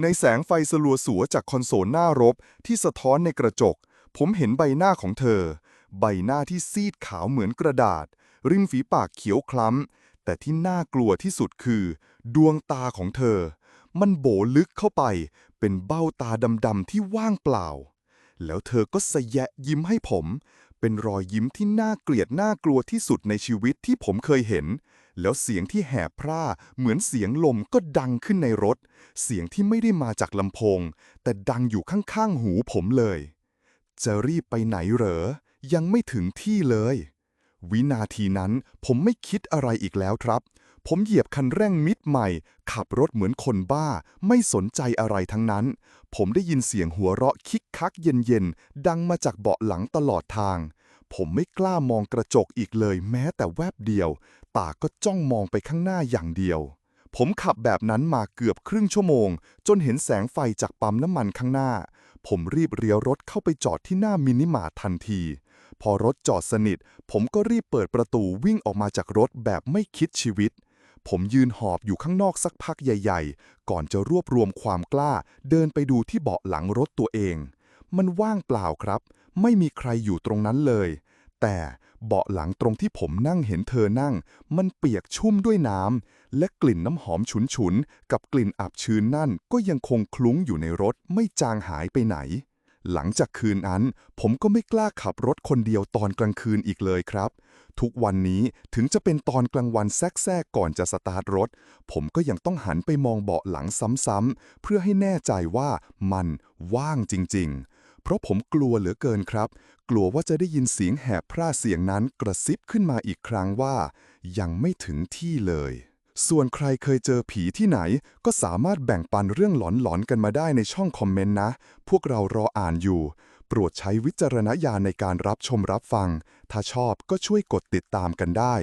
ในแสงไฟสลัวสัวจากคอนโซลหน้ารบที่สะท้อนในกระจก ผมเห็นใบหน้าของเธอ ใบหน้าที่ซีดขาวเหมือนกระดาษ ริมฝีปากเขียวคล้ำ แต่ที่น่ากลัวที่สุดคือ ดวงตาของเธอ มันโบลึกเข้าไป เป็นเบ้าตาดำๆที่ว่างเปล่า แล้วเธอก็สยะยิ้มให้ผม เป็นรอยยิ้มที่น่าเกลียดน่ากลัวที่สุดในชีวิตที่ผมเคยเห็น แล้วเสียงที่แหบพร่าเหมือนเสียงลมก็ดังขึ้นในรถ เสียงที่ไม่ได้มาจากลำโพง แต่ดังอยู่ข้างๆหูผมเลย จะรีบไปไหนเหรอ ยังไม่ถึงที่เลย วินาทีนั้นผมไม่คิดอะไรอีกแล้วครับ ผมเหยียบคันเร่งมิดใหม่ ขับรถเหมือนคนบ้า ไม่สนใจอะไรทั้งนั้น ผมได้ยินเสียงหัวเราะคิกคักเย็นๆ ดังมาจากเบาะหลังตลอดทางผมไม่กล้ามองกระจกอีกเลยแม้แต่แวบเดียว ตาก็จ้องมองไปข้างหน้าอย่างเดียว ผมขับแบบนั้นมาเกือบครึ่งชั่วโมง จนเห็นแสงไฟจากปั๊มน้ำมันข้างหน้า ผมรีบเลี้ยวรถเข้าไปจอดที่หน้ามินิมาร์ททันที พอรถจอดสนิท ผมก็รีบเปิดประตูวิ่งออกมาจากรถแบบไม่คิดชีวิต ผมยืนหอบอยู่ข้างนอกสักพักใหญ่ ๆ ก่อนจะรวบรวมความกล้า เดินไปดูที่เบาะหลังรถตัวเอง มันว่างเปล่าครับ ไม่มีใครอยู่ตรงนั้นเลย แต่เบาะหลังตรงที่ผมนั่งเห็นเธอนั่ง มันเปียกชุ่มด้วยน้ำและกลิ่นน้ำหอมฉุนๆ กับกลิ่นอับชื้นนั่นก็ยังคงคลุ้งอยู่ในรถไม่จางหายไปไหน หลังจากคืนนั้น ผมก็ไม่กล้าขับรถคนเดียวตอนกลางคืนอีกเลยครับ ทุกวันนี้ถึงจะเป็นตอนกลางวันแทรกๆก่อนจะสตาร์ทรถ ผมก็ยังต้องหันไปมองเบาะหลังซ้ำๆเพื่อให้แน่ใจว่ามันว่างจริงๆ เพราะผมกลัวเหลือเกินครับ กลัวว่าจะได้ยินเสียงแหบพร่าเสียงนั้นกระซิบขึ้นมาอีกครั้งว่า ยังไม่ถึงที่เลย ส่วนใครเคยเจอผีที่ไหน ก็สามารถแบ่งปันเรื่องหลอนๆกันมาได้ในช่องคอมเมนต์นะ พวกเรารออ่านอยู่ โปรดใช้วิจารณญาณในการรับชมรับฟัง ถ้าชอบก็ช่วยกดติดตามกันได้